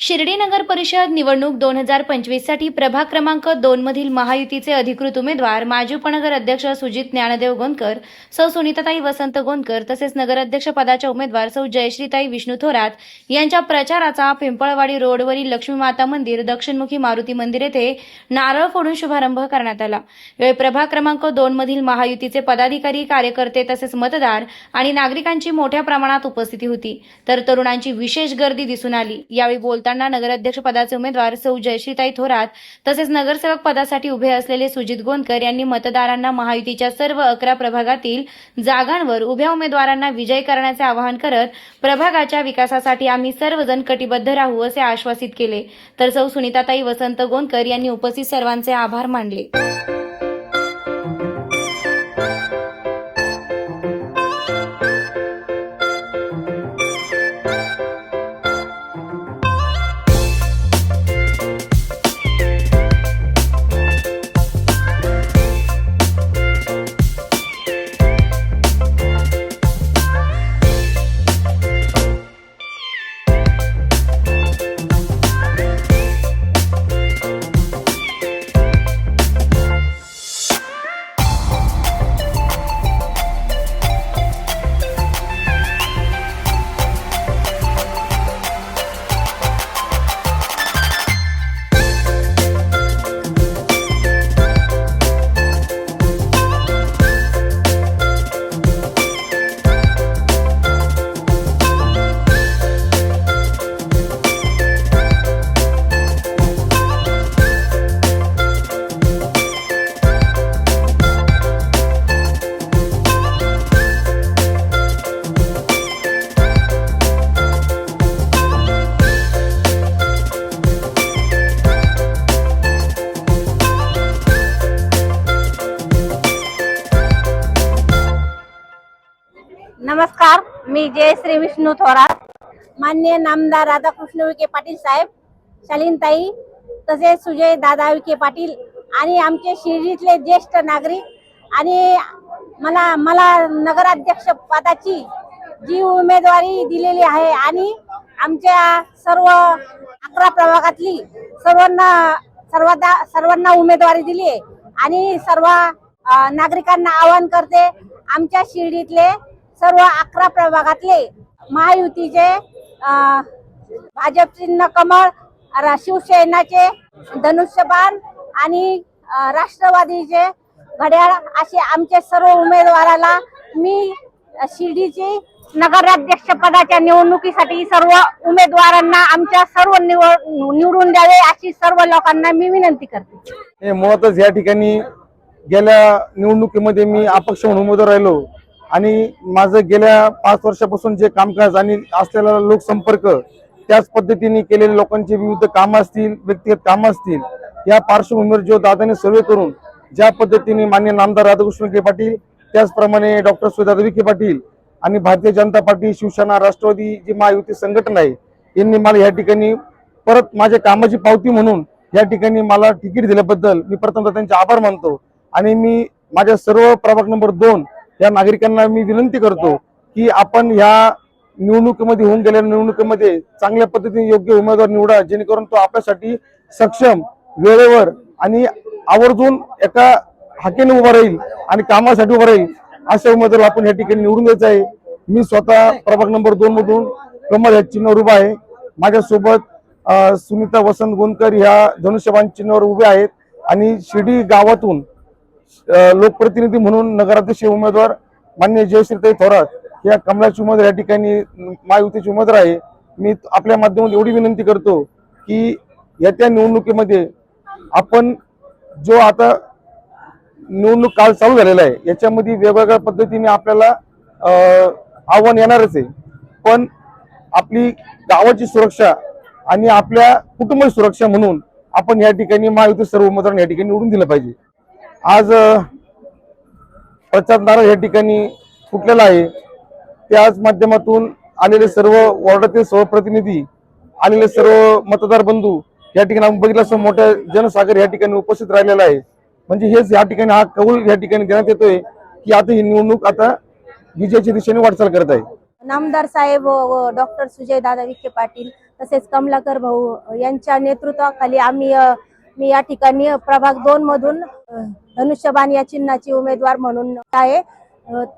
शिर्डी नगर परिषद निवडणूक दोन हजार पंचवीससाठी प्रभाग क्रमांक दोन मधील महायुतीचे अधिकृत उमेदवार माजी उपनगर अध्यक्ष सुजित ज्ञानदेव गोंदकर सौ सुनीताताई वसंत गोंदकर तसेच नगराध्यक्ष पदाच्या उमेदवार सौ जयश्रीताई विष्णू थोरात यांच्या प्रचाराचा पिंपळवाडी रोडवरील लक्ष्मी माता मंदिर दक्षिणमुखी मारुती मंदिर येथे नारळ फोडून शुभारंभ करण्यात आला. यावेळी प्रभाग क्रमांक दोन मधील महायुतीचे पदाधिकारी कार्यकर्ते तसेच मतदार आणि नागरिकांची मोठ्या प्रमाणात उपस्थिती होती. तर तरुणांची विशेष गर्दी दिसून आली. यावेळी बोलता बोलताना नगराध्यक्ष पदाचे उमेदवार सौ जयश्रीताई थोरात तसेच नगरसेवक पदासाठी उभे असलेले सुजित गोंदकर यांनी मतदारांना महायुतीच्या सर्व अकरा प्रभागातील जागांवर उभ्या उमेदवारांना विजयी करण्याचे आवाहन करत प्रभागाच्या विकासासाठी आम्ही सर्वजण कटिबद्ध राहू असे आश्वासित केले. तर सौ सुनीताताई वसंत गोंदकर यांनी उपस्थित सर्वांचे आभार मानले. नमस्कार मी जयश्री विष्णू थोरात. मान्य नामदार राधाकृष्ण विखे पाटील साहेब शालीनताई तसेच सुजय दादा विखे पाटील आणि आमचे शिर्डीतले ज्येष्ठ नागरिक आणि मला मला नगराध्यक्ष पदाची जी उमेदवारी दिलेली आहे आणि आमच्या सर्व अकरा प्रभागातली सर्वांना सर्वांना सर्वांना उमेदवारी दिली आहे आणि सर्व नागरिकांना आवाहन करते आमच्या शिर्डीतले सर्व अकरा प्रभागातले महायुतीचे भाजप चिन्ह कमळ शिवसेनाचे धनुष्यबाण आणि राष्ट्रवादीचे घड्याळ असे आमचे सर्व उमेदवाराला मी शिर्डीची नगराध्यक्ष पदाच्या निवडणुकीसाठी सर्व उमेदवारांना आमच्या सर्व निवडून द्यावे अशी सर्व लोकांना मी विनंती करते. मुळातच या ठिकाणी गेल्या निवडणुकीमध्ये मी अपक्ष म्हणून उमेदवार राहिलो. आणि माझं गेल्या पाच वर्षापासून जे कामकाज आणि असलेला लोकसंपर्क त्याच पद्धतीने केलेले लोकांचे विविध कामं असतील व्यक्तिगत कामं असतील या पार्श्वभूमीवर जो दादाने सर्वे करून ज्या पद्धतीने मान्य नामदार राधाकृष्ण विखे पाटील त्याचप्रमाणे डॉक्टर सुधादा विखे पाटील आणि भारतीय जनता पार्टी शिवसेना राष्ट्रवादी जी महायुती संघटना आहे यांनी मला या ठिकाणी परत माझ्या कामाची पावती म्हणून या ठिकाणी मला तिकीट दिल्याबद्दल मी प्रथमतः त्यांचे आभार मानतो. आणि मी माझ्या सर्व प्रभाग नंबर दोन या नागरिकांना मी विनंती करतो की आपण ह्या निवडणुकीमध्ये होऊन गेलेल्या निवडणुकीमध्ये चांगल्या पद्धतीने योग्य उमेदवार निवडा जेणेकरून तो आपल्यासाठी सक्षम वेळेवर आणि आवर्जून एका हाकेने उभा राहील आणि कामासाठी उभा राहील अशा उमेदवार आपण या ठिकाणी निवडून द्यायचं आहे. मी स्वतः प्रभाग नंबर दोन मधून कमल ह्या चिन्हावर उभा आहे. माझ्यासोबत सुनीता वसंत गोंदकर ह्या धनुष्यबान चिन्हावर उभे आहेत आणि शिर्डी गावातून लोकप्रतिनिधी म्हणून नगराध्यक्ष उमेदवार मान्य जयश्रीताई थोरात या कमलाची उमेदवार या ठिकाणी महायुतीचे उमेदवार आहे. मी आपल्या माध्यमातून एवढी विनंती करतो की येत्या निवडणुकीमध्ये आपण जो आता निवडणूक काल चालू झालेला आहे याच्यामध्ये वेगवेगळ्या पद्धतीने आपल्याला आव्हान येणारच आहे. पण आपली गावाची सुरक्षा आणि आपल्या कुटुंब सुरक्षा म्हणून आपण या ठिकाणी महायुती सर्व उमेदवारांना या ठिकाणी निवडून दिलं पाहिजे. आज प्रचार नारळ या ठिकाणी फुटलेला आहे. त्याच माध्यमातून आलेले सर्व वॉर्डातील सर्व प्रतिनिधी आलेले सर्व मतदार बंधू या ठिकाणी आपण बघितलं असं मोठ्या जनसागर या ठिकाणी उपस्थित राहिलेला आहे. म्हणजे हेच या ठिकाणी हा कौल या ठिकाणी देण्यात येतोय की आता ही निवडणूक आता विजयाच्या दिशेने वाटचाल करत आहे. नामदार साहेब व डॉक्टर सुजय दादा विखे पाटील तसेच कमलाकर भाऊ यांच्या नेतृत्वाखाली आम्ही मी या ठिकाणी प्रभाग दोन मधून धनुष्यबाण या चिन्हाची उमेदवार म्हणून आहे.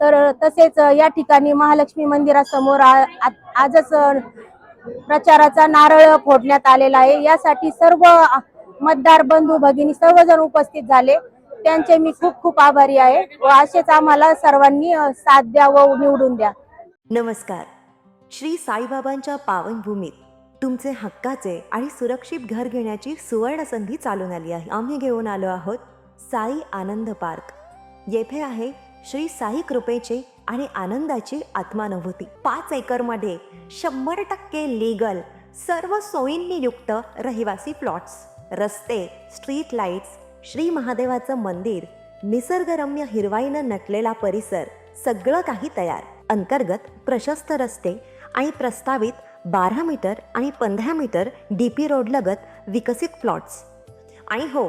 तर तसेच या ठिकाणी महालक्ष्मी मंदिरासमोर आजच प्रचाराचा नारळ फोडण्यात आलेला आहे. यासाठी सर्व मतदार बंधू भगिनी सर्वजण उपस्थित झाले. त्यांचे मी खूप खूप आभारी आहे व असेच आम्हाला सर्वांनी साथ द्या व निवडून द्या. नमस्कार. श्री साईबाबांच्या पावनभूमीत तुमचे हक्काचे आणि सुरक्षित घर घेण्याची सुवर्ण संधी चालून आली आहे. आम्ही घेऊन आलो आहोत साई आनंद पार्क. येथे आहे श्री साई कृपेचे आणि आनंदाची आत्मानुभूती. पाच एकरमध्ये शंभर टक्के लीगल सर्व सोयींनी युक्त रहिवासी प्लॉट्स रस्ते स्ट्रीट लाईट्स श्री महादेवाचं मंदिर निसर्गरम्य हिरवाईनं नटलेला परिसर सगळं काही तयार. अंतर्गत प्रशस्त रस्ते आणि प्रस्तावित बारा मीटर आणि पंधरा मीटर डी पी रोडलगत विकसित प्लॉट्स. आणि हो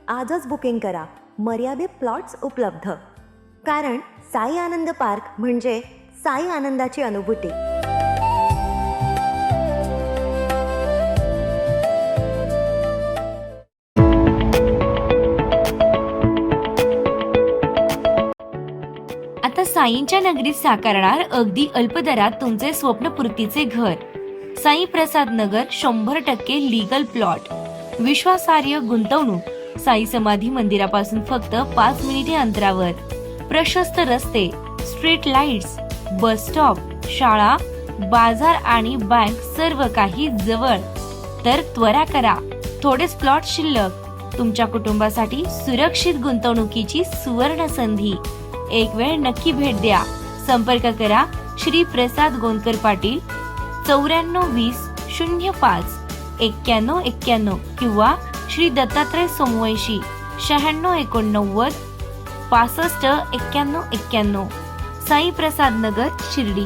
आजच बुकिंग करा. मर्यादित प्लॉट्स उपलब्ध. कारण साई आनंद पार्क म्हणजे साई आनंदाची अनुभूती. आता साईंच्या नगरीत साकारणार अगदी अल्प दरात तुमचे स्वप्नपूर्तीचे घर. साई प्रसाद नगर शंभर टक्के लीगल प्लॉट विश्वासार्ह गुंतवणूक. साई समाधी मंदिरापासून फक्त पाच मिनिटे अंतरावर. प्रशस्त रस्ते स्ट्रीट लाईट्स बस स्टॉप शाळा बाजार आणि बँक सर्व काही जवळ. तर त्वरा करा. थोडेच प्लॉट शिल्लक. तुमच्या कुटुंबासाठी सुरक्षित गुंतवणुकीची सुवर्ण संधी. एक वेळ नक्की भेट द्या. संपर्क करा श्री प्रसाद गोंदकर पाटील चौऱ्याण्णव वीस शून्य पाच एक्क्याण्णव एक्क्याण्णव किंवा श्री दत्तात्रय सोमवंशी शहाण्णव एकोणनव्वद पासष्ट एक्क्याण्णव एक्क्याण्णव. साई प्रसाद नगर शिर्डी.